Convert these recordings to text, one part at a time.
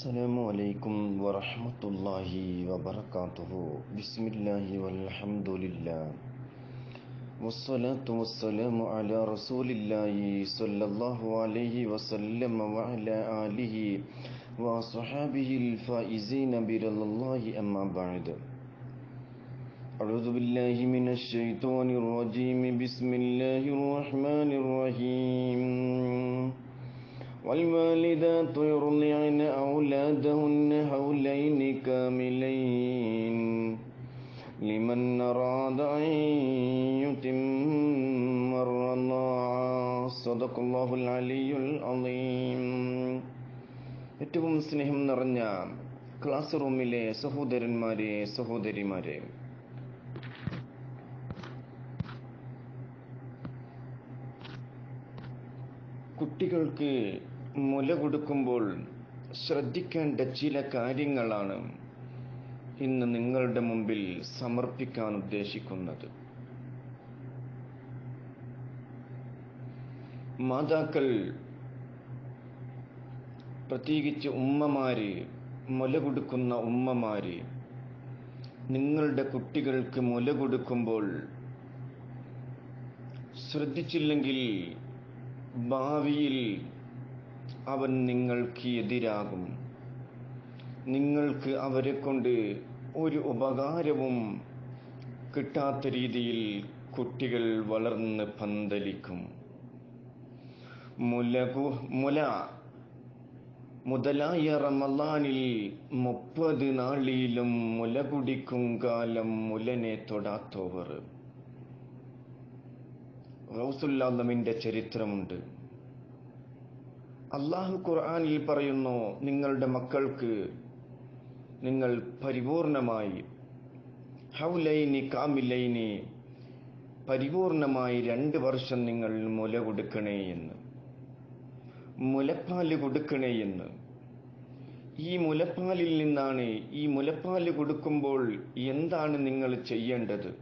السلام عليكم ورحمة الله وبركاته. بسم الله والحمد لله. والصلاة والسلام على رسول الله صلى الله عليه وسلم وعلى آله وصحابه الفائزين برضا الله أما بعد. أعوذ بالله من الشيطان الرجيم. بسم الله الرحمن الرحيم. والوالدات يرضعن أولادهن حولين كاملين لمن أراد أن يتم الرضاعة صدق الله العلي العظيم ഏറ്റവും സ്നേഹം നിറഞ്ഞ ക്ലാസ് റൂമിലെ സഹോദരന്മാരെ സഹോദരിമാരെ കുട്ടികൾക്ക് മുല കൊടുക്കുമ്പോൾ ശ്രദ്ധിക്കേണ്ട ചില കാര്യങ്ങളാണ് ഇന്ന് നിങ്ങളുടെ മുമ്പിൽ സമർപ്പിക്കാൻ ഉദ്ദേശിക്കുന്നത്. മാതാക്കൾ പ്രത്യേകിച്ച് ഉമ്മമാര് മുല കൊടുക്കുന്ന ഉമ്മമാര് നിങ്ങളുടെ കുട്ടികൾക്ക് മുല കൊടുക്കുമ്പോൾ ശ്രദ്ധിച്ചില്ലെങ്കിൽ ഭാവിയിൽ അവൻ നിങ്ങൾക്ക് എതിരാകും. നിങ്ങൾക്ക് അവരെ കൊണ്ട് ഒരു ഉപകാരവും കിട്ടാത്ത രീതിയിൽ കുട്ടികൾ വളർന്ന് പന്തലിക്കും. മുലകു മുല മുതലായ റമലാനിൽ മുപ്പത് നാളിലും മുല കുടിക്കും കാലം മുലനെ തൊടാത്തവർ. റൗസുല്ലാമിന്റെ ചരിത്രമുണ്ട്. അള്ളാഹു ഖുർആാനിൽ പറയുന്നു നിങ്ങളുടെ മക്കൾക്ക് നിങ്ങൾ പരിപൂർണമായി ഹൗലൈനി കാമിലൈനി പരിപൂർണമായി രണ്ട് വർഷം നിങ്ങൾ മുല കൊടുക്കണേ എന്ന്. മുലപ്പാൽ കൊടുക്കണേ എന്ന്. ഈ മുലപ്പാലിൽ നിന്നാണ് ഈ മുലപ്പാൽ കൊടുക്കുമ്പോൾ എന്താണ് നിങ്ങൾ ചെയ്യേണ്ടത്?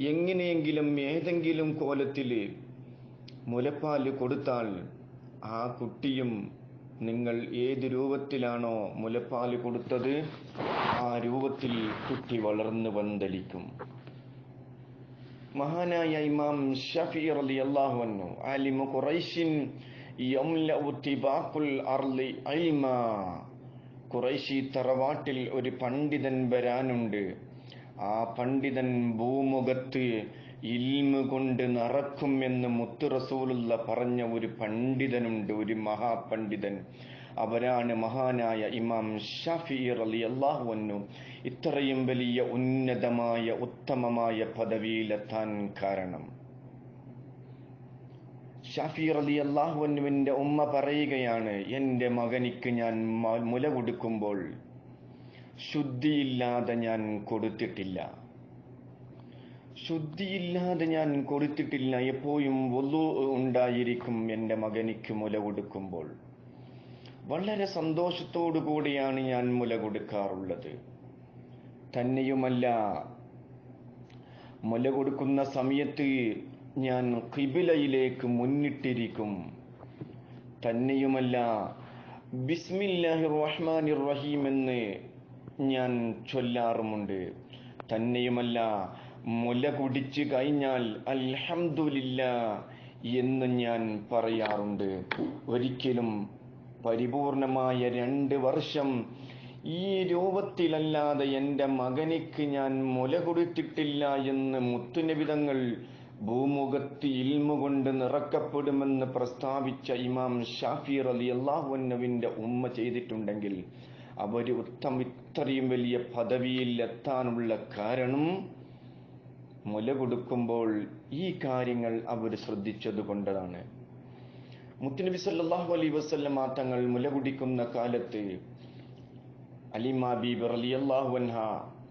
എങ്ങനെയെങ്കിലും ഏതെങ്കിലും കോലത്തിൽ മുലപ്പാൽ കൊടുത്താൽ ആ കുട്ടിയും നിങ്ങൾ ഏത് രൂപത്തിലാണോ മുലപ്പാൽ കൊടുത്തത് ആ രൂപത്തിൽ കുട്ടി വളർന്നു വന്തലിക്കും മഹാനായ ഇമാം ഷഫി റലി അള്ളാഹുവന്നു ആലിമു അലിമു കുറൈശിൻ ഖുറൈശി തറവാട്ടിൽ ഒരു പണ്ഡിതൻ വരാനുണ്ട്. ആ പണ്ഡിതൻ ഭൂമുഖത്ത് ഇൽമ കൊണ്ട് നിറക്കും എന്ന് മുത്തു റസൂലുള്ള പറഞ്ഞ ഒരു പണ്ഡിതനുണ്ട് ഒരു മഹാപണ്ഡിതൻ. അവരാണ് മഹാനായ ഇമാം ഷാഫി അലി അള്ളാഹുവന്നു ഇത്രയും വലിയ ഉന്നതമായ ഉത്തമമായ പദവിയിലെത്താൻ കാരണം. ഷാഫി അലി അള്ളാഹുവന്നുവിന്റെ ഉമ്മ പറയുകയാണ് എന്റെ മകനിക്ക് ഞാൻ മുല കൊടുക്കുമ്പോൾ ശുദ്ധിയില്ലാതെ ഞാൻ കൊടുത്തിട്ടില്ല. ശുദ്ധിയില്ലാതെ ഞാൻ കൊടുത്തിട്ടില്ല. എപ്പോഴും വലു ഉണ്ടായിരിക്കും എന്റെ മകനിക്ക് മുല കൊടുക്കുമ്പോൾ. വളരെ സന്തോഷത്തോടു കൂടിയാണ് ഞാൻ മുല കൊടുക്കാറുള്ളത്. തന്നെയുമല്ല മുല കൊടുക്കുന്ന സമയത്ത് ഞാൻ കിബിലയിലേക്ക് മുന്നിട്ടിരിക്കും. തന്നെയുമല്ല ബിസ്മില്ലാഹി റഹ്മാൻ റഹീം എന്ന് ഞാൻ ചൊല്ലാറുമുണ്ട്. തന്നെയുമല്ല മുല കുടിച്ചു കഴിഞ്ഞാൽ അൽഹംദുലില്ല എന്ന് ഞാൻ പറയാറുണ്ട്. ഒരിക്കലും പരിപൂർണമായ രണ്ട് വർഷം ഈ രൂപത്തിലല്ലാതെ എന്റെ മകനിക്ക് ഞാൻ മുല കൊടുത്തിട്ടില്ല എന്ന് മുത്തുനിബിതങ്ങൾ ഭൂമുഖത്ത് ഇൽമുകൊണ്ട് നിറക്കപ്പെടുമെന്ന് പ്രസ്താവിച്ച ഇമാം ഷാഫി അലി അള്ളാഹുവിന്റെ ഉമ്മ ചെയ്തിട്ടുണ്ടെങ്കിൽ അവർ ഉത്തം ഇത്രയും വലിയ പദവിയിൽ എത്താനുള്ള കാരണം മുല കൊടുക്കുമ്പോൾ ഈ കാര്യങ്ങൾ അവർ ശ്രദ്ധിച്ചത് കൊണ്ടതാണ്. മുത്തുനബി സല്ലാഹു അലൈ വസ്ലം തങ്ങൾ മുല കുടിക്കുന്ന കാലത്ത് അലിമാ ബീബർ അലി അള്ളാഹുവൻഹ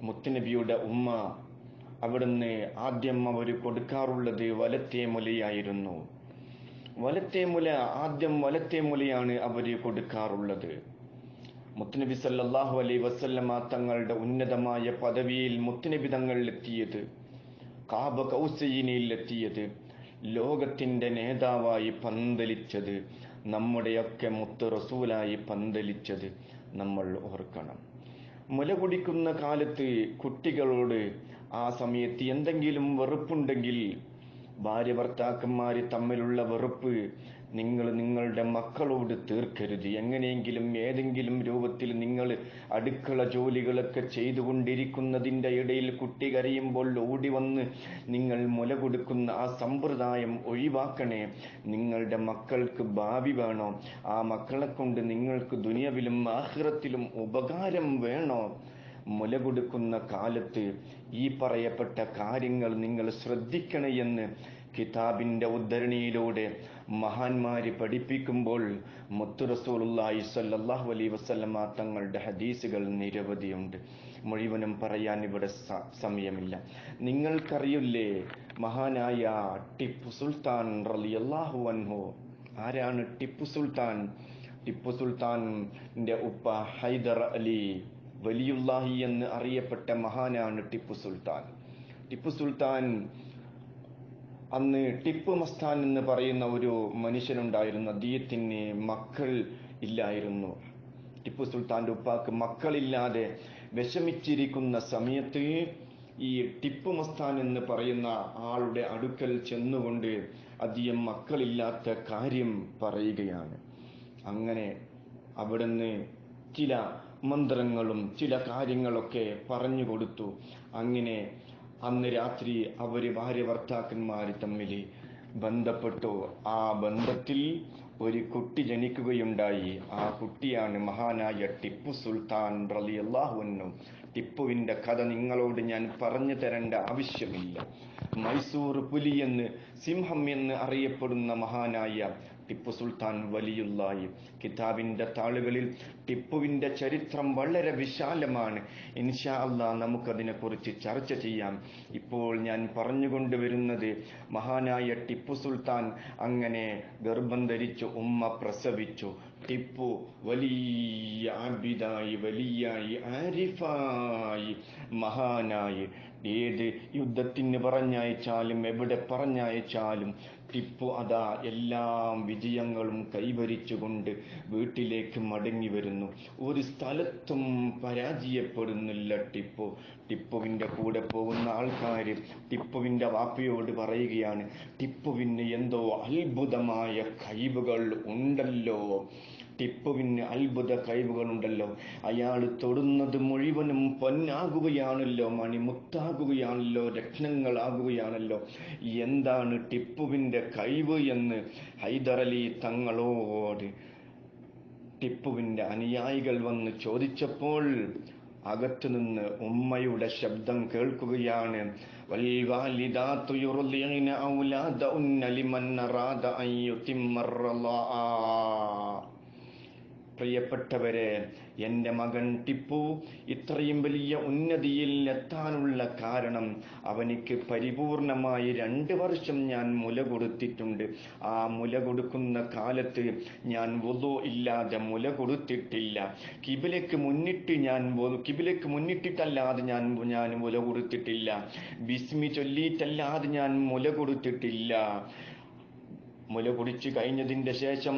മുത്തുനബിയുടെ ഉമ്മ അവിടുന്ന് ആദ്യം അവർ കൊടുക്കാറുള്ളത് വലത്തെ മുലയായിരുന്നു. വലത്തെ മുല ആദ്യം വലത്തെ മുലയാണ് അവർ കൊടുക്കാറുള്ളത്. മുത്തുനബി സല്ലാഹു അലൈ വസല്ലമ തങ്ങളുടെ ഉന്നതമായ പദവിയിൽ മുത്തുനബി തങ്ങൾ എത്തിയത് കാബ കൗസയിനിലെത്തിയത് ലോകത്തിന്റെ നേതാവായി പന്തലിച്ചത് നമ്മുടെയൊക്കെ മുത്ത് റസൂലായി പന്തലിച്ചത് നമ്മൾ ഓർക്കണം. മുല കുടിക്കുന്ന കാലത്ത് കുട്ടികളോട് ആ സമയത്ത് എന്തെങ്കിലും വെറുപ്പുണ്ടെങ്കിൽ ഭാര്യ ഭർത്താക്കന്മാർ തമ്മിലുള്ള വെറുപ്പ് നിങ്ങൾ നിങ്ങളുടെ മക്കളോട് തീർക്കരുത്. എങ്ങനെയെങ്കിലും ഏതെങ്കിലും രൂപത്തിൽ നിങ്ങൾ അടുക്കള ജോലികളൊക്കെ ചെയ്തുകൊണ്ടിരിക്കുന്നതിന്റെ ഇടയിൽ കുട്ടി കരയുമ്പോൾ ഓടി വന്ന് നിങ്ങൾ മുല കൊടുക്കുന്ന ആ സമ്പ്രദായം ഒഴിവാക്കണേ. നിങ്ങളുടെ മക്കൾക്ക് ഭാവി വേണോ? ആ മക്കളെ കൊണ്ട് നിങ്ങൾക്ക് ദുനിയവിലും ആഹ്റത്തിലും ഉപകാരം വേണോ? മുല കൊടുക്കുന്ന കാലത്ത് ഈ പറയപ്പെട്ട കാര്യങ്ങൾ നിങ്ങൾ ശ്രദ്ധിക്കണേ എന്ന് കിതാബിന്റെ ഉദ്ധരണിയിലൂടെ മഹാന്മാര് പഠിപ്പിക്കുമ്പോൾ മുത്തു റസൂലുള്ളാഹി സ്വല്ലല്ലാഹു അലൈഹി വസല്ലമ തങ്ങളുടെ ഹദീസുകൾ നിരവധിയുണ്ട്. മുഴുവനും പറയാൻ ഇവിടെ സമയമില്ല. നിങ്ങൾക്കറിയില്ലേ മഹാനായ ടിപ്പു സുൽത്താൻ റളിയല്ലാഹു അൻഹു ആരാണ് ടിപ്പു സുൽത്താൻ? ടിപ്പു സുൽത്താന്റെ ഉപ്പ ഹൈദർ അലി വലിയുല്ലാഹി എന്ന് അറിയപ്പെട്ട മഹാനാണ് ടിപ്പു സുൽത്താൻ. ടിപ്പു സുൽത്താൻ അന്ന് ടിപ്പു മസ്താൻ എന്ന് പറയുന്ന ഒരു മനുഷ്യനുണ്ടായിരുന്നു അദ്ദേഹത്തിന് മക്കൾ ഇല്ലായിരുന്നു. ടിപ്പു സുൽത്താന്റെ ഉപ്പാക്ക് മക്കളില്ലാതെ വിഷമിച്ചിരിക്കുന്ന സമയത്ത് ഈ ടിപ്പു മസ്താൻ എന്ന് പറയുന്ന ആളുടെ അടുക്കൽ ചെന്നുകൊണ്ട് അധികം മക്കളില്ലാത്ത കാര്യം പറയുകയാണ്. അങ്ങനെ അവിടുന്ന് ചില മന്ത്രങ്ങളും ചില കാര്യങ്ങളൊക്കെ പറഞ്ഞു കൊടുത്തു. അങ്ങനെ അന്ന് രാത്രി അവർ ഭാര്യ ഭർത്താക്കന്മാർ തമ്മിൽ ബന്ധപ്പെട്ടു. ആ ബന്ധത്തിൽ ഒരു കുട്ടി ജനിക്കുകയുണ്ടായി. ആ കുട്ടിയാണ് മഹാനായ ടിപ്പു സുൽത്താൻ റളിയല്ലാഹുവിനും ടിപ്പുവിന്റെ കഥ നിങ്ങളോട് ഞാൻ പറഞ്ഞു തരേണ്ട ആവശ്യമില്ല. മൈസൂർ പുലി എന്ന് സിംഹം എന്ന് അറിയപ്പെടുന്ന മഹാനായ ടിപ്പു സുൽത്താൻ വലിയുള്ളായി. കിതാബിന്റെ താളുകളിൽ ടിപ്പുവിന്റെ ചരിത്രം വളരെ വിശാലമാണ്. ഇൻഷാ അള്ളാ നമുക്കതിനെക്കുറിച്ച് ചർച്ച ചെയ്യാം. ഇപ്പോൾ ഞാൻ പറഞ്ഞുകൊണ്ടുവരുന്നത് മഹാനായ ടിപ്പു സുൽത്താൻ അങ്ങനെ ഗർഭം ധരിച്ചു ഉമ്മ പ്രസവിച്ചു. ടിപ്പു വലിയ ആബിദായി വലിയായി ആരിഫായി മഹാനായി. ഏത് യുദ്ധത്തിന് പറഞ്ഞയച്ചാലും എവിടെ പറഞ്ഞയച്ചാലും ടിപ്പു അതാ എല്ലാം വിജയങ്ങളും കൈവരിച്ചുകൊണ്ട് വീട്ടിലേക്ക് മടങ്ങി വരുന്നു. ഒരു സ്ഥലത്തും പരാജയപ്പെടുന്നില്ല ടിപ്പു. ടിപ്പുവിന്റെ കൂടെ പോകുന്ന ആൾക്കാർ ടിപ്പുവിന്റെ വാപ്പയോട് പറയുകയാണ് ടിപ്പുവിന് എന്തോ അത്ഭുതമായ കഴിവുകൾ ഉണ്ടല്ലോ. ടിപ്പുവിന് അത്ഭുത കഴിവുകളുണ്ടല്ലോ. അയാൾ തൊടുന്നത് മുഴുവനും പൊന്നാകുകയാണല്ലോ മണിമുത്താകുകയാണല്ലോ രത്നങ്ങളാകുകയാണല്ലോ. എന്താണ് ടിപ്പുവിന്റെ കഴിവ് എന്ന് ഹൈദറലി തങ്ങളോട് ടിപ്പുവിന്റെ അനുയായികൾ വന്ന് ചോദിച്ചപ്പോൾ അകത്തുനിന്ന് ഉമ്മയുടെ ശബ്ദം കേൾക്കുകയാണ്. വൽവാലിദാതു യുർദിന ഔലാദഉന്ന പ്രിയപ്പെട്ടവരെ എന്റെ മകൻ ടിപ്പു ഇത്രയും വലിയ ഉന്നതിയിൽ എത്താനുള്ള കാരണം അവനിക്ക് പരിപൂർണമായി രണ്ട് വർഷം ഞാൻ മുല കൊടുത്തിട്ടുണ്ട്. ആ മുല കൊടുക്കുന്ന കാലത്ത് ഞാൻ വധു ഇല്ലാതെ മുല കൊടുത്തിട്ടില്ല. കിബിലയ്ക്ക് മുന്നിട്ട് ഞാൻ കിബിലയ്ക്ക് മുന്നിട്ടിട്ടല്ലാതെ ഞാൻ ഞാൻ മുല കൊടുത്തിട്ടില്ല. ബിസ്മി ചൊല്ലിയിട്ടല്ലാതെ ഞാൻ മുല കൊടുത്തിട്ടില്ല. മുല കുടിച്ചു കഴിഞ്ഞതിന്റെ ശേഷം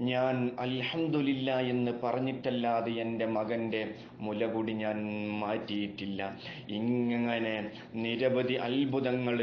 ഞാൻ അൽഹന്ദില്ല എന്ന് പറഞ്ഞിട്ടല്ലാതെ എന്റെ മകന്റെ മുലകുടി ഞാൻ മാറ്റിയിട്ടില്ല. ഇങ്ങനെ നിരവധി അത്ഭുതങ്ങൾ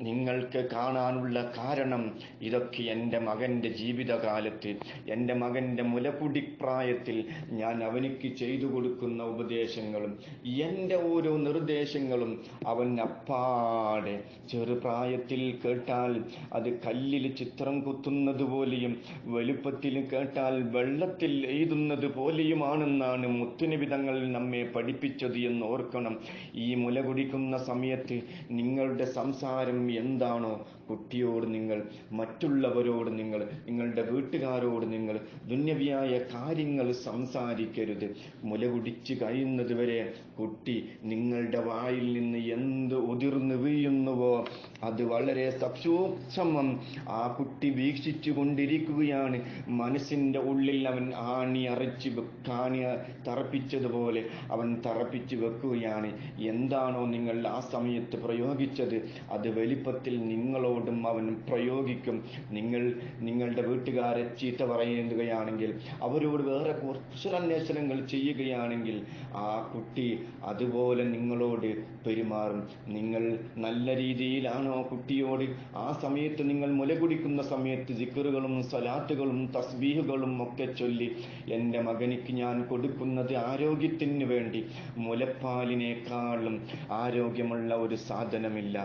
നിങ്ങൾക്ക് കാണാനുള്ള കാരണം ഇതൊക്കെ എന്റെ മകന്റെ ജീവിതകാലത്ത് എന്റെ മകന്റെ മുലകുടി പ്രായത്തിൽ ഞാൻ അവനിക്ക് ചെയ്തു കൊടുക്കുന്ന ഉപദേശങ്ങളും എന്റെ ഓരോ നിർദ്ദേശങ്ങളും അവൻ അപ്പാടെ ചെറുപ്രായത്തിൽ കേട്ടാൽ അത് കല്ലിൽ ചിത്രം കുത്തുന്നത് പോലെയും വലുപ്പത്തിൽ കേട്ടാൽ വെള്ളത്തിൽ എഴുതുന്നത് പോലെയുമാണെന്നാണ് മുത്തുനിബിതങ്ങൾ നമ്മെ പഠിപ്പിച്ചത് എന്ന് ഓർക്കണം. ഈ മുല കുടിക്കുന്ന സമയത്ത് നിങ്ങളുടെ സംസാരം എന്താണോ കുട്ടിയോട് നിങ്ങൾ മറ്റുള്ളവരോട് നിങ്ങൾ നിങ്ങളുടെ വീട്ടുകാരോട് നിങ്ങൾ ദുന്യവിയായ കാര്യങ്ങൾ സംസാരിക്കരുത്. മുല കുടിച്ച് കഴിയുന്നത് വരെ കുട്ടി നിങ്ങളുടെ വായിൽ നിന്ന് എന്ത് ഉതിർന്നു വീഴുന്നുവോ അത് വളരെ സസൂക്ഷമം. ആ കുട്ടി വീക്ഷിച്ചു കൊണ്ടിരിക്കുകയാണ്. മനസ്സിന്റെ ഉള്ളിൽ അവൻ ആണി അരച്ച് കാണി തറപ്പിച്ചതുപോലെ അവൻ തറപ്പിച്ച് വെക്കുകയാണ്. എന്താണോ നിങ്ങൾ ആ സമയത്ത് പ്രയോഗിച്ചത്? അത് വലി വലിപ്പത്തിൽ നിങ്ങളോടും അവൻ പ്രയോഗിക്കും നിങ്ങൾ നിങ്ങളുടെ വീട്ടുകാരെ ചീത്ത പറയുകയാണെങ്കിൽ അവരോട് വേറെ കുശലന്വേഷണങ്ങൾ ചെയ്യുകയാണെങ്കിൽ ആ കുട്ടി അതുപോലെ നിങ്ങളോട് പെരുമാറും നിങ്ങൾ നല്ല രീതിയിലാണോ കുട്ടിയോട് ആ സമയത്ത് നിങ്ങൾ മുലകുടിക്കുന്ന സമയത്ത് ജിക്കറുകളും സലാത്തുകളും തസ്ബീഹുകളും ഒക്കെ ചൊല്ലി എന്റെ മകനിക്ക് ഞാൻ കൊടുക്കുന്നത് ആരോഗ്യത്തിന് വേണ്ടി മുലപ്പാലിനേക്കാളും ആരോഗ്യമുള്ള ഒരു സാധനമില്ല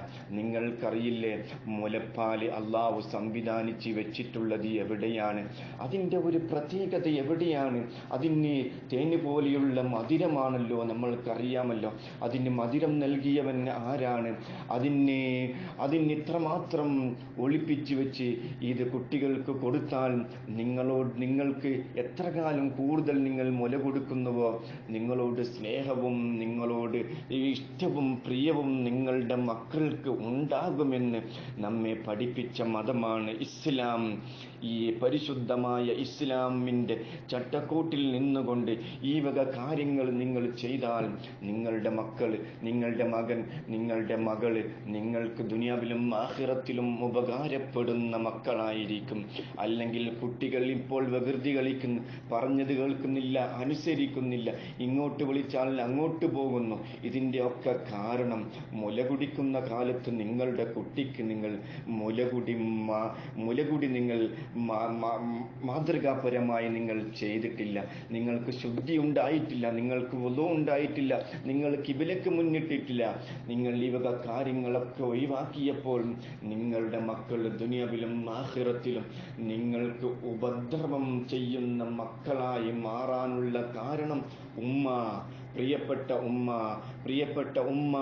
നിങ്ങൾക്കറിയില്ലേ മുലപ്പാൽ അള്ളാഹു സംവിധാനിച്ച് വെച്ചിട്ടുള്ളത് എവിടെയാണ്? അതിന്റെ ഒരു പ്രത്യേകത എവിടെയാണ്? അതിന് തേന് പോലെയുള്ള മധുരമാണല്ലോ നമ്മൾക്കറിയാമല്ലോ. അതിന് മധുരം നൽകിയവൻ ആരാണ്? അതിന് അതിന് ഇത്രമാത്രം ഒളിപ്പിച്ച് വെച്ച് ഇത് കുട്ടികൾക്ക് കൊടുത്താൽ നിങ്ങളോട് നിങ്ങൾക്ക് എത്ര കാലം കൂടുതൽ നിങ്ങൾ മുല കൊടുക്കുന്നുവോ? നിങ്ങളോട് സ്നേഹവും നിങ്ങളോട് ഇഷ്ടവും പ്രിയവും നിങ്ങളുടെ മക്കൾക്ക് ഉണ്ടാകുമെന്ന് നമ്മെ പഠിപ്പിച്ച മതമാണ് ഇസ്ലാം. ഈ പരിശുദ്ധമായ ഇസ്ലാമിന്റെ ചട്ടക്കൂട്ടിൽ നിന്നുകൊണ്ട് ഈ വക കാര്യങ്ങൾ നിങ്ങൾ ചെയ്താൽ നിങ്ങളുടെ മക്കൾ നിങ്ങളുടെ മകൻ നിങ്ങളുടെ മകൾ നിങ്ങൾക്ക് ദുനിയാവിലും ആഹിറത്തിലും ഉപകാരപ്പെടുന്ന മക്കളായിരിക്കും. അല്ലെങ്കിൽ കുട്ടികൾ ഇപ്പോൾ വികൃതി കളിക്കുന്നു പറഞ്ഞത് കേൾക്കുന്നില്ല അനുസരിക്കുന്നില്ല ഇങ്ങോട്ട് വിളിച്ചാൽ അങ്ങോട്ട് പോകുന്നു. ഇതിന്റെ ഒക്കെ കാരണം മുല കുടിക്കുന്ന കാലത്ത് നിങ്ങളുടെ കുട്ടിക്ക് നിങ്ങൾ മുലകുടി മുലകുടി നിങ്ങൾ മാതൃകാപരമായി നിങ്ങൾ ചെയ്തിട്ടില്ല. നിങ്ങൾക്ക് ശുദ്ധി ഉണ്ടായിട്ടില്ല. നിങ്ങൾക്ക് വധു ഉണ്ടായിട്ടില്ല. നിങ്ങൾ കിബിലക്ക് മുന്നിട്ടിട്ടില്ല. നിങ്ങൾ ഈ വക കാര്യങ്ങളൊക്കെ ഒഴിവാക്കിയപ്പോൾ നിങ്ങളുടെ മക്കൾ ദുനിയാവിലും ആഹിറത്തിലും നിങ്ങൾക്ക് ഉപദ്രവം ചെയ്യുന്ന മക്കളായി മാറാനുള്ള കാരണം ഉമ്മ. പ്രിയപ്പെട്ട ഉമ്മ. പ്രിയപ്പെട്ട ഉമ്മ.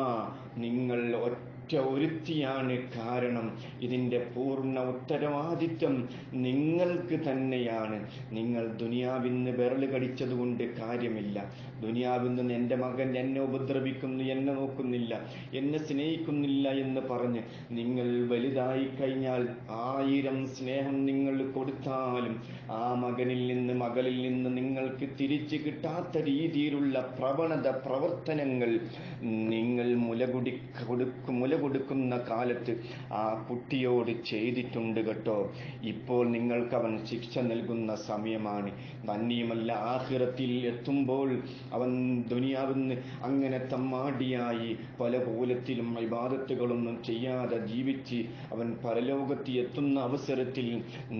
നിങ്ങൾ ഒറ്റ ഒരുത്തിയാണ് കാരണം ഇതിന്റെ പൂർണ ഉത്തരവാദിത്വം നിങ്ങൾക്ക് തന്നെയാണ്. നിങ്ങൾ ദുനിയാവിന്ന് വിരൽ കടിച്ചതുകൊണ്ട് കാര്യമില്ല. ദുനിയാവിന്ന് എന്റെ മകൻ എന്നെ ഉപദ്രവിക്കുന്നു എന്നെ നോക്കുന്നില്ല എന്നെ സ്നേഹിക്കുന്നില്ല എന്ന് പറഞ്ഞ് നിങ്ങൾ വലുതായി കഴിഞ്ഞാൽ ആയിരം സ്നേഹം നിങ്ങൾ കൊടുത്താലും ആ മകനിൽ നിന്ന് മകളിൽ നിന്ന് നിങ്ങൾക്ക് തിരിച്ചു കിട്ടാത്ത രീതിയിലുള്ള പ്രവണത പ്രവർത്തനങ്ങൾ നിങ്ങൾ മുലകുടി കൊടുക്കും മുല കൊടുക്കുന്ന കാലത്ത് ആ കുട്ടിയോട് ചെയ്തിട്ടുണ്ട് കേട്ടോ. ഇപ്പോൾ നിങ്ങൾക്ക് അവൻ ശിക്ഷ നൽകുന്ന സമയമാണ്. നന്ദിയുമല്ല ആഹിറത്തിൽ എത്തുമ്പോൾ അവൻ ദുനിയാവിന്ന് അങ്ങനെ തമ്മാടിയായി പല കോലത്തിലും വിവാദത്തുകളൊന്നും ചെയ്യാതെ ജീവിച്ച് അവൻ പരലോകത്ത് എത്തുന്ന അവസരത്തിൽ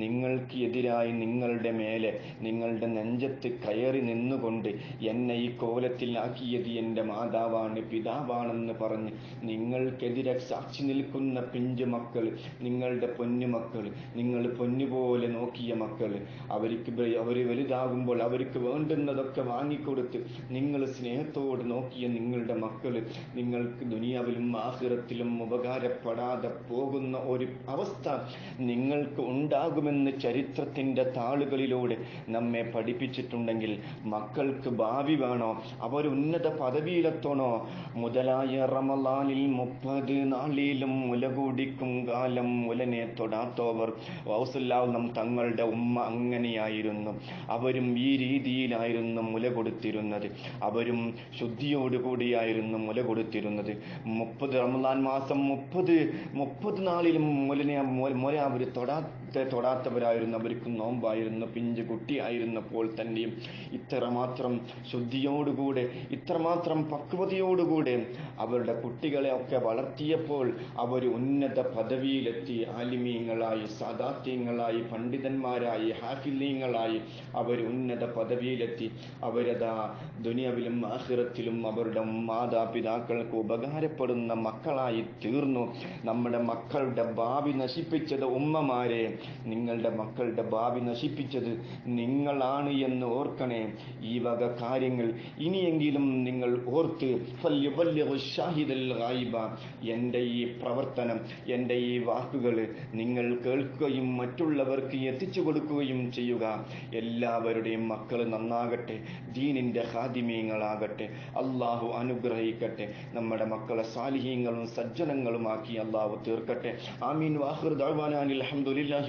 നിങ്ങൾക്ക് എതിരായി നിങ്ങളുടെ മേലെ നിങ്ങളുടെ നെഞ്ചത്ത് കയറി നിന്നുകൊണ്ട് എന്നെ ഈ കോലത്തിലാക്കിയത് എന്റെ മാതാവാണ് പിതാവാണെന്ന് പറഞ്ഞ് നിങ്ങൾക്കെതിരെ സാക്ഷി നിൽക്കുന്ന പിഞ്ചു മക്കൾ നിങ്ങളുടെ പൊന്നു പൊന്നുമക്കൾ നിങ്ങൾ പൊന്നുപോലെ നോക്കിയ മക്കൾ അവർക്ക് അവർ വലുതാകുമ്പോൾ അവർക്ക് വേണ്ടുന്നതൊക്കെ വാങ്ങിക്കൊടുത്ത് നിങ്ങൾ സ്നേഹത്തോട് നോക്കിയ നിങ്ങളുടെ മക്കൾ നിങ്ങൾക്ക് ദുനിയാവിലും ആഹിറത്തിലും ഉപകാരപ്പെടാതെ പോകുന്ന ഒരു അവസ്ഥ നിങ്ങൾക്ക് ഉണ്ടാകുമെന്ന് ചരിത്രത്തിന്റെ താളുകളിലൂടെ നമ്മെ പഠിപ്പിച്ചിട്ടുണ്ടെങ്കിൽ മക്കൾക്ക് ഭാവി വേണോ? അവരുന്നത പദവിയിലെത്തണോ? മുതലായ റമലാനിൽ മുപ്പത് നാളിലും മുലകൂടിക്കും കാലം മുലനെ തൊടാത്തവർ. വൗസുല്ലാവുന്ന തങ്ങളുടെ ഉമ്മ അങ്ങനെയായിരുന്നു. അവരും ഈ രീതിയിലായിരുന്നു മുല കൊടുത്തിരുന്നത്. അവരും ശുദ്ധിയോടുകൂടിയായിരുന്നു മുല കൊടുത്തിരുന്നത്. മുപ്പത് റമദാൻ മാസം മുപ്പത് മുപ്പത് നാളിലും മുലനെ മുല അവർ തൊടാത്ത തൊടാത്തവരായിരുന്നു. അവർക്ക് നോമ്പായിരുന്നു. പിഞ്ചു കുട്ടിയായിരുന്നപ്പോൾ തന്നെയും ഇത്രമാത്രം ശുദ്ധിയോടുകൂടെ ഇത്രമാത്രം പക്വതയോടുകൂടെ അവരുടെ കുട്ടികളെ ഒക്കെ വളർത്തിയപ്പോൾ അവർ ഉന്നത പദവിയിലെത്തി. ആലിമീങ്ങളായി സാദാത്യങ്ങളായി പണ്ഡിതന്മാരായി ഹാഫിലീങ്ങളായി അവർ ഉന്നത പദവിയിലെത്തി. അവരതാ ദുനിയാവിലും ആഹിറത്തിലും അവരുടെ മാതാപിതാക്കൾക്ക് ഉപകാരപ്പെടുന്ന മക്കളായി തീർന്നു. നമ്മുടെ മക്കളുടെ ഭാവി നശിപ്പിച്ചത് ഉമ്മമാരെ. നിങ്ങളുടെ മക്കളുടെ ഭാവി നശിപ്പിച്ചത് നിങ്ങളാണ് എന്ന് ഓർക്കണേ. ഈ വക കാര്യങ്ങൾ ഇനിയെങ്കിലും നിങ്ങൾ ഓർത്ത് എന്റെ ഈ പ്രവർത്തനം എന്റെ ഈ വാക്കുകൾ നിങ്ങൾ കേൾക്കുകയും മറ്റുള്ളവർക്ക് എത്തിച്ചു കൊടുക്കുകയും ചെയ്യുക. എല്ലാവരുടെയും മക്കൾ നന്നാകട്ടെ ദീനിന്റെ ഹാദിമീങ്ങളാകട്ടെ അള്ളാഹു അനുഗ്രഹിക്കട്ടെ നമ്മുടെ മക്കളെ സാലിഹീങ്ങളും സജ്ജനങ്ങളുമാക്കി അള്ളാഹു തീർക്കട്ടെ. ആമീൻ. വാഹുർ ദഅ്വാനാ അൽഹംദുലില്ലാഹി